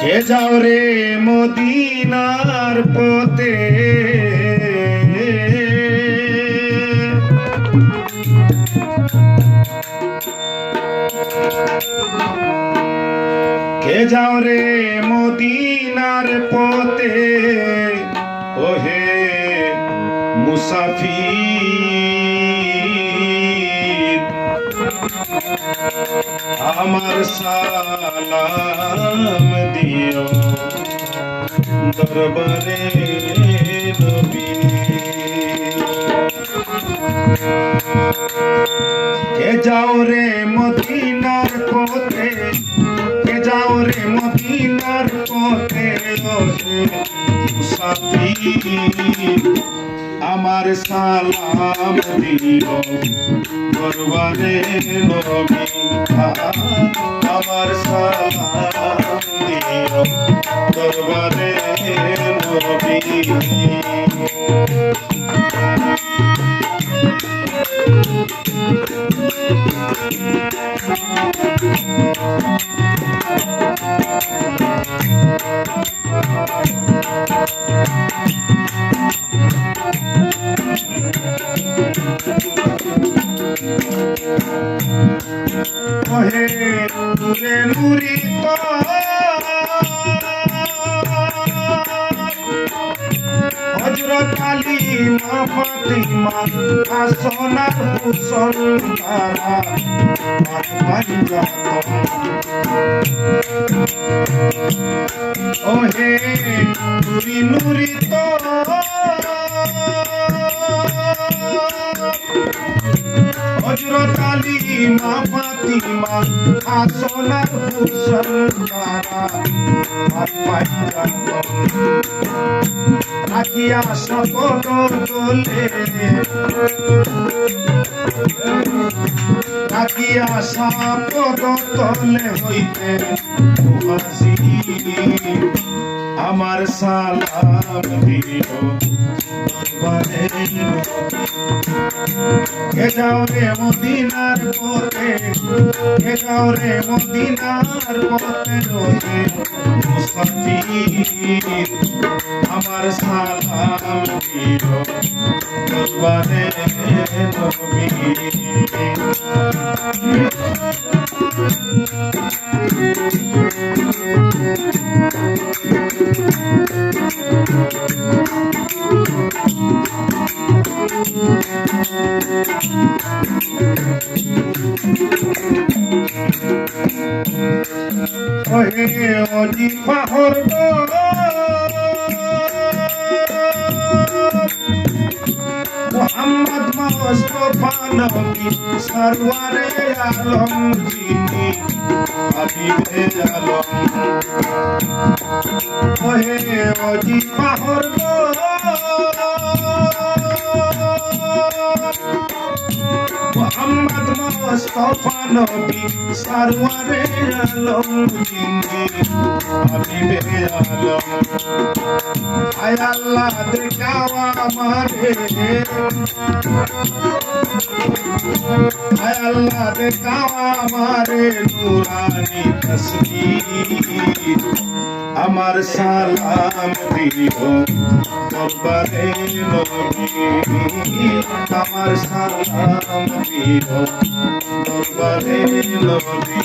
কে যাও রে মদিনার পথে। কে যাও রে মদিনার পথে? ওহে মুসাফির। আমার সালাম দিও। দরবারে কে যাও রে মদিনার পথে কে যাও রে মদিনার পথে আমার সালাম দিও দরবারে নবী আমার সালাম দিও দরবারে নবী। ওহে নুরে নুরি হজরত আলী মা ফাতিমা আসনার হুসন তারা নুরি নুরি তো হজরত আলী মা ফাতিমা আসনার হুসন তারা থাকিয়া সপন তোলে। থাকিয়া সাপদ তলে হইতে আমার সালাম দিও দরবারে কে যাও রে মদিনার পথে কে যাও রে মদিনার পথে রয়ে মুসাফির আমার সালাম দিও দরবারে নবী ওহে অজি পাহর মোহাম্মদ মোস্তফা নবী সরওয়ারে আলম যিনি হাবিবে আলম। ওহে অজি পাহর মোহাম্মদ মোস্তফা নবী সরওয়ারে আলম যিনি হাবিবে আলম আয় আল্লাহ, দেখাও আমারে। আয় আল্লাহ, দেখাও আমারে নুরানি তসবির। আমার সালাম দিও। দরবারে লগি আমার সালাম দিও দরবারে নবী।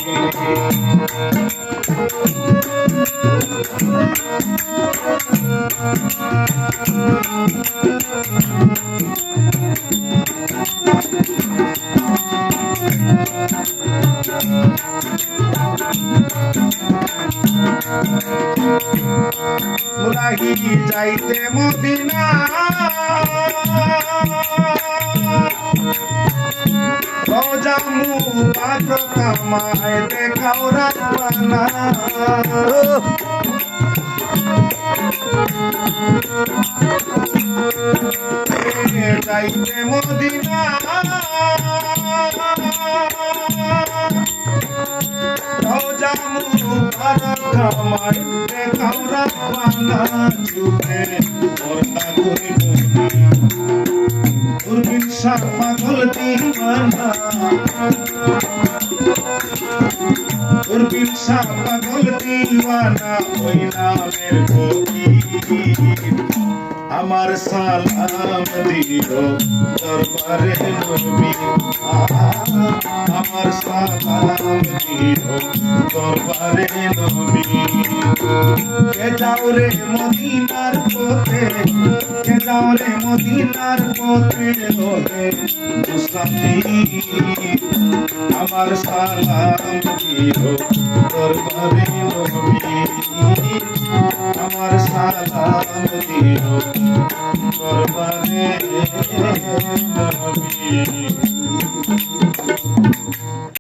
মুরাহি যাইতে মদিনা। রোজা মুবারক কামায় দেখাও রানা যাইতে মদিনা। রোজা মুবারক কামায় দেখাও রানা চুপে পর্দা করিব দুর্বিন শাহ পাগল দিওয়ানা দুর্বিন শাহ পাগল দিওয়ানা ওই নামের ফকির আমার সালাম দিও দরবারে নবী আমার সালাম দিও দরবারে নবী কে যাও রে মদিনার পথে কে যাও রে মদিনার পথে ওরে মুসাফির আমার সালাম দিও দরবারে নবী আমার সালাম দিও দরবারে নবী